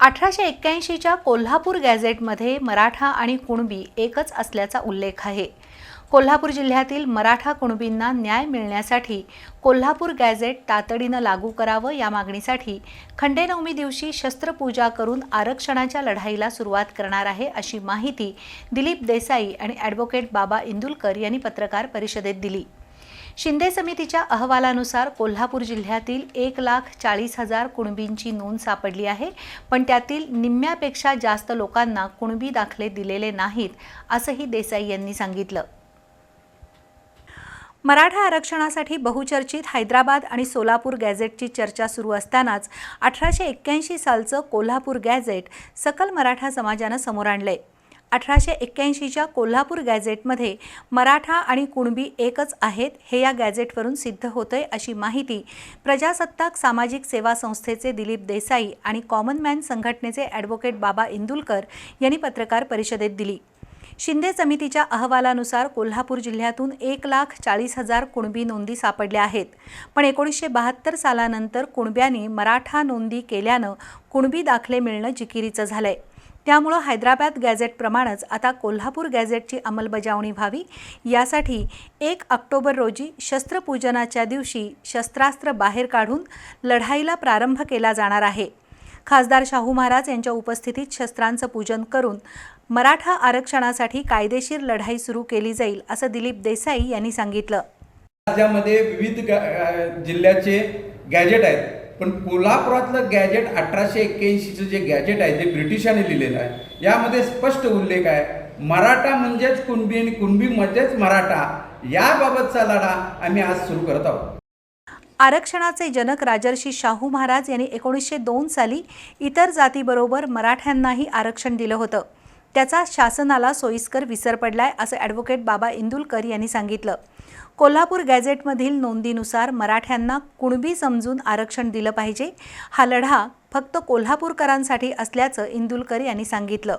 अठराशे एक्क्याऐंशीच्या कोल्हापूर गॅझेटमध्ये मराठा आणि कुणबी एकच असल्याचा उल्लेख आहे. कोल्हापूर जिल्ह्यातील मराठा कुणबींना न्याय मिळण्यासाठी कोल्हापूर गॅझेट तातडीनं लागू करावं या मागणीसाठी खंडेनवमी दिवशी शस्त्रपूजा करून आरक्षणाच्या लढाईला सुरुवात करणार आहे अशी माहिती दिलीप देसाई आणि ॲडव्होकेट बाबा इंदुलकर यांनी पत्रकार परिषदेत दिली. शिंदे समितीच्या अहवालानुसार कोल्हापूर जिल्ह्यातील एक लाख चाळीस हजार कुणबींची नोंद सापडली आहे पण त्यातील निम्म्यापेक्षा जास्त लोकांना कुणबी दाखले दिलेले नाहीत असंही देसाई यांनी सांगितलं. मराठा आरक्षणासाठी बहुचर्चित हैदराबाद आणि सोलापूर गॅझेटची चर्चा सुरू असतानाच अठराशे एक्क्याऐंशी सालचं कोल्हापूर गॅझेट सकल मराठा समाजानं समोर आणलंय. अठराशे एक्क्याऐंशीच्या कोल्हापूर गॅझेटमध्ये मराठा आणि कुणबी एकच आहेत हे या गॅझेटवरून सिद्ध होतंय अशी माहिती प्रजासत्ताक सामाजिक सेवा संस्थेचे दिलीप देसाई आणि कॉमन मॅन संघटनेचे ॲडव्होकेट बाबा इंदुलकर यांनी पत्रकार परिषदेत दिली. शिंदे समितीच्या अहवालानुसार कोल्हापूर जिल्ह्यातून एक लाख चाळीस हजार कुणबी नोंदी सापडल्या आहेत. पण एकोणीसशे बहात्तर सालानंतर कुणब्यांनी मराठा नोंदी केल्यानं कुणबी दाखले मिळणं जिकिरीचं झालंय. त्यामुळं हैदराबाद गॅझेटप्रमाणेच आता कोल्हापूर गॅझेटची अंमलबजावणी व्हावी. यासाठी एक ऑक्टोबर रोजी शस्त्रपूजनाच्या दिवशी शस्त्रास्त्र बाहेर काढून लढाईला प्रारंभ केला जाणार आहे. खासदार शाहू महाराज यांच्या उपस्थितीत शस्त्रांचं पूजन करून मराठा आरक्षणासाठी कायदेशीर लढाई सुरू केली जाईल असं दिलीप देसाई यांनी सांगितलं. राज्यामध्ये विविध जिल्ह्याचे गॅजेट आहेत. पण कोल्हापुरातलं गॅजेट अठराशे एक्क्याऐंशीचं जे गॅजेट आहे ते ब्रिटिशांनी लिहिलेलं आहे यामध्ये स्पष्ट उल्लेख आहे मराठा म्हणजेच कुणबी आणि कुणबी म्हणजेच मराठा याबाबतचा लढा आम्ही आज सुरू करत आहोत. आरक्षणाचे जनक राजर्षी शाहू महाराज यांनी एकोणीसशे दोन साली इतर जातीबरोबर मराठ्यांनाही आरक्षण दिलं होतं. त्याचा शासनाला सोयीस्कर विसर पडलाय असं ॲडव्होकेट बाबा इंदुलकर यांनी सांगितलं. कोल्हापूर गॅझेटमधील नोंदीनुसार मराठ्यांना कुणबी समजून आरक्षण दिलं पाहिजे हा लढा फक्त कोल्हापूरकरांसाठी असल्याचं इंदुलकर यांनी सांगितलं.